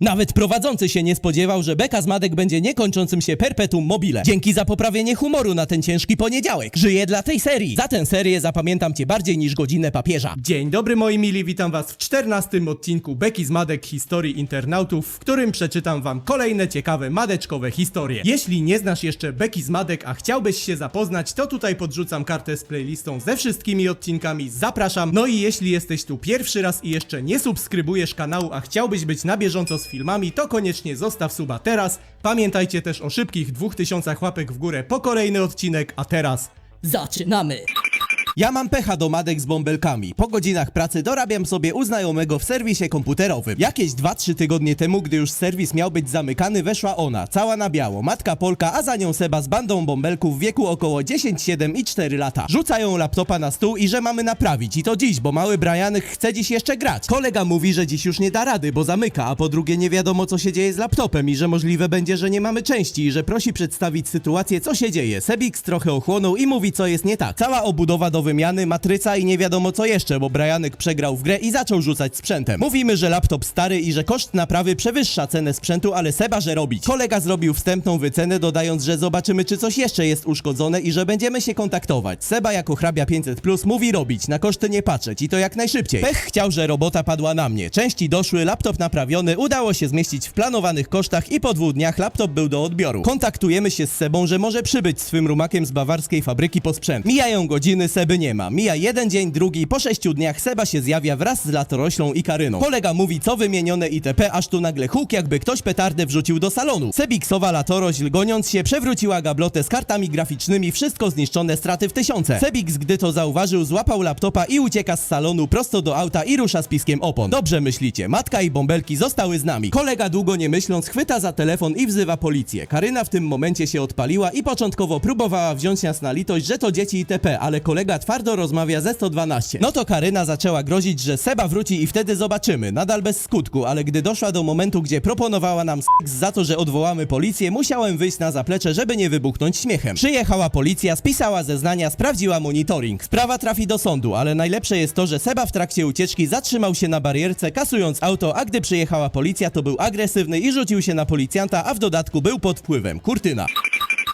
Nawet prowadzący się nie spodziewał, że beka z Madek będzie niekończącym się perpetuum mobile. Dzięki za poprawienie humoru na ten ciężki poniedziałek. Żyję dla tej serii. Za tę serię zapamiętam cię bardziej niż godzinę papieża. Dzień dobry moi mili, witam was w 14 odcinku Beki z Madek historii internautów, w którym przeczytam wam kolejne ciekawe madeczkowe historie. Jeśli nie znasz jeszcze Beki z Madek, a chciałbyś się zapoznać, to tutaj podrzucam kartę z playlistą ze wszystkimi odcinkami, zapraszam. No i jeśli jesteś tu pierwszy raz i jeszcze nie subskrybujesz kanału, a chciałbyś być na bieżąco z filmami, to koniecznie zostaw suba teraz. Pamiętajcie też o szybkich 2000 łapek w górę po kolejny odcinek, a teraz... Zaczynamy! Ja mam pecha do madek z bąbelkami. Po godzinach pracy dorabiam sobie u znajomego w serwisie komputerowym. Jakieś 2-3 tygodnie temu, gdy już serwis miał być zamykany, weszła ona, cała na biało, matka Polka, a za nią Seba z bandą bąbelków w wieku około 10, 7 i 4 lata. Rzucają laptopa na stół i że mamy naprawić. I to dziś, bo mały Brianek chce dziś jeszcze grać. Kolega mówi, że dziś już nie da rady, bo zamyka, a po drugie nie wiadomo co się dzieje z laptopem i że możliwe będzie, że nie mamy części i że prosi przedstawić sytuację, co się dzieje. Sebix trochę ochłonął i mówi, co jest nie tak. Cała obudowa do wymiany, matryca i nie wiadomo co jeszcze, bo Brianek przegrał w grę i zaczął rzucać sprzętem. Mówimy, że laptop stary i że koszt naprawy przewyższa cenę sprzętu, ale Seba, że robić. Kolega zrobił wstępną wycenę, dodając, że zobaczymy, czy coś jeszcze jest uszkodzone i że będziemy się kontaktować. Seba jako hrabia 500 plus mówi robić, na koszty nie patrzeć i to jak najszybciej. Pech chciał, że robota padła na mnie. Części doszły, laptop naprawiony, udało się zmieścić w planowanych kosztach i po dwóch dniach laptop był do odbioru. Kontaktujemy się z Sebą, że może przybyć swym rumakiem z bawarskiej fabryki po sprzęt. Mijają godziny, Seby nie ma. Mija jeden dzień, drugi, po sześciu dniach Seba się zjawia wraz z latoroślą i Karyną. Kolega mówi co wymienione itp, aż tu nagle huk jakby ktoś petardę wrzucił do salonu. Sebiksowa latorośl goniąc się przewróciła gablotę z kartami graficznymi, wszystko zniszczone, straty w tysiące. Sebix gdy to zauważył, złapał laptopa i ucieka z salonu prosto do auta i rusza z piskiem opon. Dobrze myślicie, matka i bąbelki zostały z nami. Kolega długo nie myśląc chwyta za telefon i wzywa policję. Karyna w tym momencie się odpaliła i początkowo próbowała wziąć nas na litość, że to dzieci itp, ale kolega twardo rozmawia ze 112. No to Karyna zaczęła grozić, że Seba wróci i wtedy zobaczymy. Nadal bez skutku, ale gdy doszła do momentu, gdzie proponowała nam seks za to, że odwołamy policję, musiałem wyjść na zaplecze, żeby nie wybuchnąć śmiechem. Przyjechała policja, spisała zeznania, sprawdziła monitoring. Sprawa trafi do sądu, ale najlepsze jest to, że Seba w trakcie ucieczki zatrzymał się na barierce, kasując auto, a gdy przyjechała policja, to był agresywny i rzucił się na policjanta, a w dodatku był pod wpływem. Kurtyna.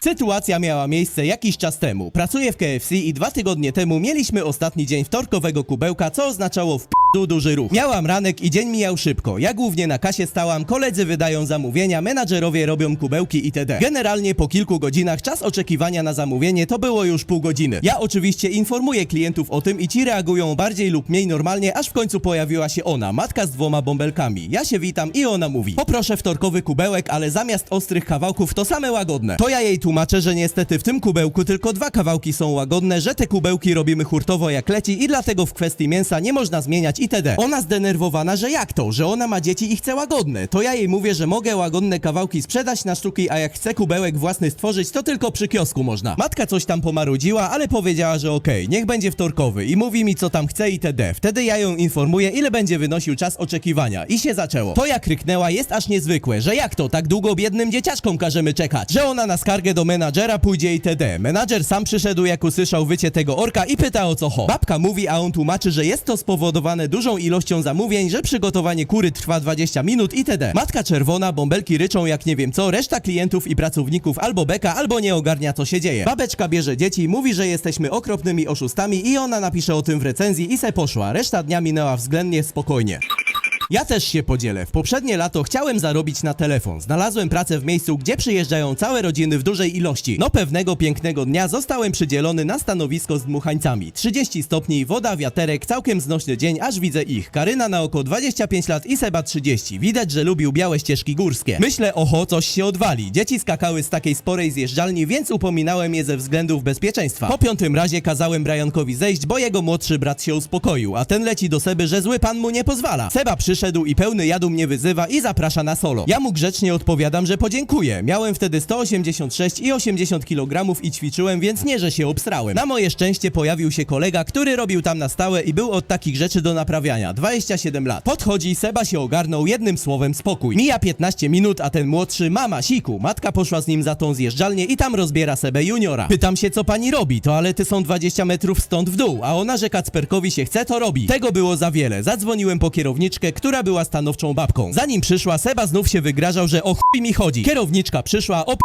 Sytuacja miała miejsce jakiś czas temu. Pracuję w KFC i dwa tygodnie temu mieliśmy ostatni dzień wtorkowego kubełka, co oznaczało w p***u duży ruch. Miałam ranek i dzień mijał szybko. Ja głównie na kasie stałam, koledzy wydają zamówienia, menadżerowie robią kubełki itd. Generalnie po kilku godzinach czas oczekiwania na zamówienie to było już pół godziny. Ja oczywiście informuję klientów o tym i ci reagują bardziej lub mniej normalnie, aż w końcu pojawiła się ona, matka z dwoma bąbelkami. Ja się witam i ona mówi: Poproszę wtorkowy kubełek, ale zamiast ostrych kawałków to same łagodne. To ja jej tłumaczę, że niestety w tym kubełku tylko dwa kawałki są łagodne, że te kubełki robimy hurtowo jak leci i dlatego w kwestii mięsa nie można zmieniać itd. Ona zdenerwowana, że jak to, że ona ma dzieci i chce łagodne. To ja jej mówię, że mogę łagodne kawałki sprzedać na sztuki, a jak chce kubełek własny stworzyć, to tylko przy kiosku można. Matka coś tam pomarudziła, ale powiedziała, że okej, niech będzie wtorkowy i mówi mi co tam chce itd. Wtedy ja ją informuję, ile będzie wynosił czas oczekiwania i się zaczęło. To jak ryknęła jest aż niezwykłe, że jak to, tak długo biednym dzieciaczkom każemy czekać, że ona na skargę do menadżera pójdzie itd. Menadżer sam przyszedł jak usłyszał wycie tego orka i pyta o co ho. Babka mówi, a on tłumaczy, że jest to spowodowane dużą ilością zamówień, że przygotowanie kury trwa 20 minut itd. Matka czerwona, bąbelki ryczą jak nie wiem co, reszta klientów i pracowników albo beka, albo nie ogarnia co się dzieje. Babeczka bierze dzieci, mówi, że jesteśmy okropnymi oszustami i ona napisze o tym w recenzji i se poszła. Reszta dnia minęła względnie spokojnie. Ja też się podzielę. W poprzednie lato chciałem zarobić na telefon. Znalazłem pracę w miejscu, gdzie przyjeżdżają całe rodziny w dużej ilości. No pewnego pięknego dnia zostałem przydzielony na stanowisko z dmuchańcami. 30 stopni, woda, wiaterek, całkiem znośny dzień, aż widzę ich. Karyna na oko 25 lat i Seba 30. Widać, że lubił białe ścieżki górskie. Myślę, oho, coś się odwali. Dzieci skakały z takiej sporej zjeżdżalni, więc upominałem je ze względów bezpieczeństwa. Po piątym razie kazałem Briankowi zejść, bo jego młodszy brat się uspokoił, a ten leci do Seby, że zły pan mu nie pozwala. Seba przyszedł i pełny jadu mnie wyzywa i zaprasza na solo. Ja mu grzecznie odpowiadam, że podziękuję. Miałem wtedy 186 i 80 kg i ćwiczyłem, więc nie, że się obstrałem. Na moje szczęście pojawił się kolega, który robił tam na stałe i był od takich rzeczy do naprawiania. 27 lat. Podchodzi, Seba się ogarnął jednym słowem spokój. Mija 15 minut, a ten młodszy mama siku. Matka poszła z nim za tą zjeżdżalnię i tam rozbiera Sebę juniora. Pytam się, co pani robi. Toalety są 20 metrów stąd w dół, a ona, że Kacperkowi się chce, to robi. Tego było za wiele. Zadzwoniłem po kierowniczkę, która była stanowczą babką. Zanim przyszła, Seba znów się wygrażał, że o chuj mi chodzi. Kierowniczka przyszła, op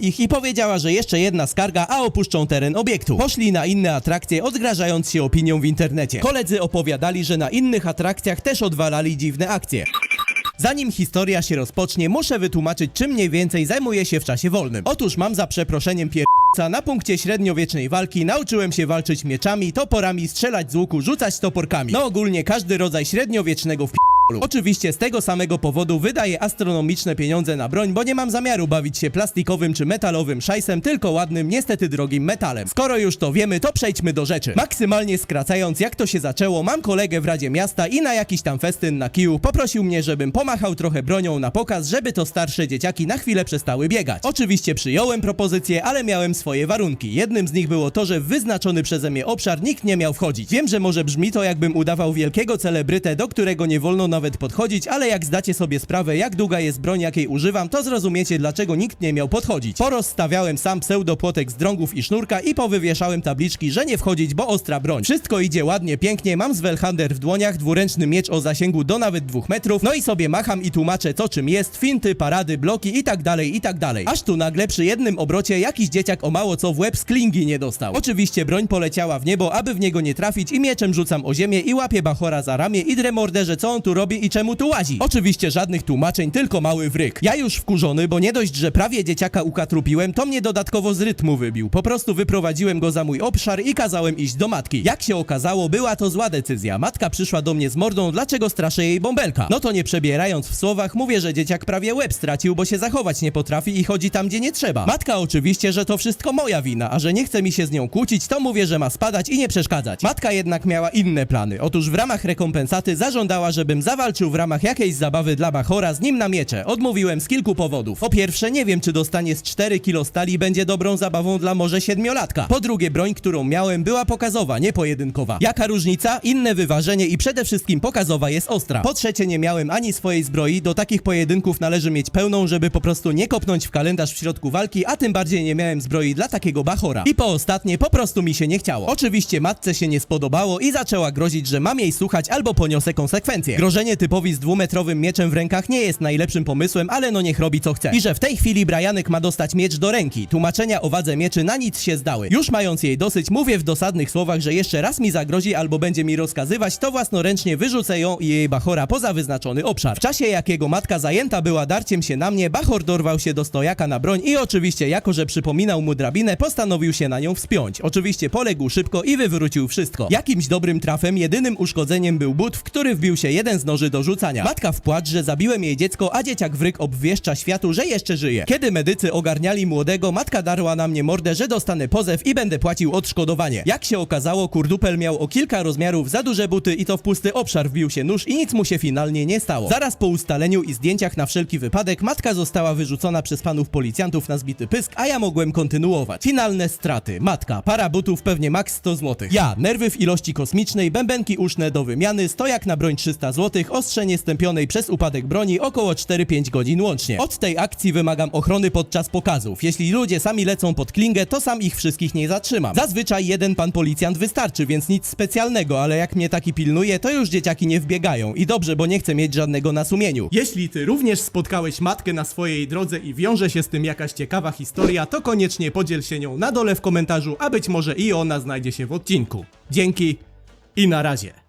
ich i powiedziała, że jeszcze jedna skarga, a opuszczą teren obiektu. Poszli na inne atrakcje, odgrażając się opinią w internecie. Koledzy opowiadali, że na innych atrakcjach też odwalali dziwne akcje. Zanim historia się rozpocznie, muszę wytłumaczyć, czym mniej więcej zajmuję się w czasie wolnym. Otóż mam za przeproszeniem pier... Na punkcie średniowiecznej walki nauczyłem się walczyć mieczami, toporami, strzelać z łuku, rzucać toporkami. No ogólnie każdy rodzaj średniowiecznego w Oczywiście z tego samego powodu wydaję astronomiczne pieniądze na broń, bo nie mam zamiaru bawić się plastikowym czy metalowym szajsem, tylko ładnym, niestety drogim metalem. Skoro już to wiemy, to przejdźmy do rzeczy. Maksymalnie skracając, jak to się zaczęło, mam kolegę w Radzie Miasta i na jakiś tam festyn na kiju poprosił mnie, żebym pomachał trochę bronią na pokaz, żeby to starsze dzieciaki na chwilę przestały biegać. Oczywiście przyjąłem propozycję, ale miałem swoje warunki. Jednym z nich było to, że w wyznaczony przeze mnie obszar nikt nie miał wchodzić. Wiem, że może brzmi to jakbym udawał wielkiego celebrytę, do którego nie wolno nawet podchodzić, ale jak zdacie sobie sprawę, jak długa jest broń, jakiej używam, to zrozumiecie, dlaczego nikt nie miał podchodzić. Porozstawiałem sam pseudopłotek z drągów i sznurka i powywieszałem tabliczki, że nie wchodzić, bo ostra broń. Wszystko idzie ładnie, pięknie, mam Zwelhander w dłoniach, dwuręczny miecz o zasięgu do nawet dwóch metrów, no i sobie macham i tłumaczę co czym jest, finty, parady, bloki i tak dalej, i tak dalej. Aż tu nagle przy jednym obrocie jakiś dzieciak o mało co w łeb z klingi nie dostał. Oczywiście broń poleciała w niebo, aby w niego nie trafić i mieczem rzucam o ziemię i łapię Bachora za ramię i dremorderze co on tu robi i czemu tu łazi. Oczywiście żadnych tłumaczeń, tylko mały wryk. Ja już wkurzony, bo nie dość, że prawie dzieciaka ukatrupiłem, to mnie dodatkowo z rytmu wybił. Po prostu wyprowadziłem go za mój obszar i kazałem iść do matki. Jak się okazało, była to zła decyzja. Matka przyszła do mnie z mordą, dlaczego straszę jej bąbelka. No to nie przebierając w słowach, mówię, że dzieciak prawie łeb stracił, bo się zachować nie potrafi i chodzi tam, gdzie nie trzeba. Matka oczywiście, że to wszystko moja wina, a że nie chce mi się z nią kłócić, to mówię, że ma spadać i nie przeszkadzać. Matka jednak miała inne plany. Otóż w ramach rekompensaty zażądała, żebym zawalczył w ramach jakiejś zabawy dla Bachora z nim na miecze. Odmówiłem z kilku powodów. Po pierwsze, nie wiem, czy dostanie z 4 kilo stali będzie dobrą zabawą dla może siedmiolatka. Po drugie, broń, którą miałem, była pokazowa, nie pojedynkowa. Jaka różnica? Inne wyważenie i przede wszystkim pokazowa jest ostra. Po trzecie, nie miałem ani swojej zbroi. Do takich pojedynków należy mieć pełną, żeby po prostu nie kopnąć w kalendarz w środku walki, a tym bardziej nie miałem zbroi dla takiego Bachora. I po ostatnie, po prostu mi się nie chciało. Oczywiście matce się nie spodobało i zaczęła grozić, że mam jej słuchać albo poniosę konsekwencje. Grożenie typowi z dwumetrowym mieczem w rękach nie jest najlepszym pomysłem, ale no niech robi co chce. I że w tej chwili Brianek ma dostać miecz do ręki. Tłumaczenia o wadze mieczy na nic się zdały. Już mając jej dosyć, mówię w dosadnych słowach, że jeszcze raz mi zagrozi albo będzie mi rozkazywać, to własnoręcznie wyrzucę ją i jej Bachora poza wyznaczony obszar. W czasie jakiego matka zajęta była darciem się na mnie, Bachor dorwał się do stojaka na broń i oczywiście jako, że przypominał mu drabinę, postanowił się na nią wspiąć. Oczywiście poległ szybko i wywrócił wszystko. Jakimś dobrym trafem, jedynym uszkodzeniem był but, w który wbił się jeden z noży do rzucania. Matka w że zabiłem jej dziecko, a dzieciak w ryk obwieszcza światu, że jeszcze żyje. Kiedy medycy ogarniali młodego, matka darła na mnie mordę, że dostanę pozew i będę płacił odszkodowanie. Jak się okazało, kurdupel miał o kilka rozmiarów za duże buty i to w pusty obszar wbił się nóż i nic mu się finalnie nie stało. Zaraz po ustaleniu i zdjęciach na wszelki wypadek, matka została wyrzucona przez panów policjantów na zbity pysk, a ja mogłem kontynuować. Finalne straty. Matka, para butów pewnie maks 100 zł. Ja, nerwy w ilości kosmicznej, bębenki uszne do wymiany, stojak na broń 300 zł, ostrzenie stępionej przez upadek broni około 4-5 godzin łącznie. Od tej akcji wymagam ochrony podczas pokazów. Jeśli ludzie sami lecą pod klingę, to sam ich wszystkich nie zatrzymam. Zazwyczaj jeden pan policjant wystarczy, więc nic specjalnego, ale jak mnie taki pilnuje, to już dzieciaki nie wbiegają. I dobrze, bo nie chcę mieć żadnego na sumieniu. Jeśli ty również spotkałeś matkę na swojej drodze i wiąże się z tym jakaś ciekawa historia, to koniecznie podziel się nią na dole w komentarzu, a być może i ona znajdzie się w odcinku. Dzięki i na razie.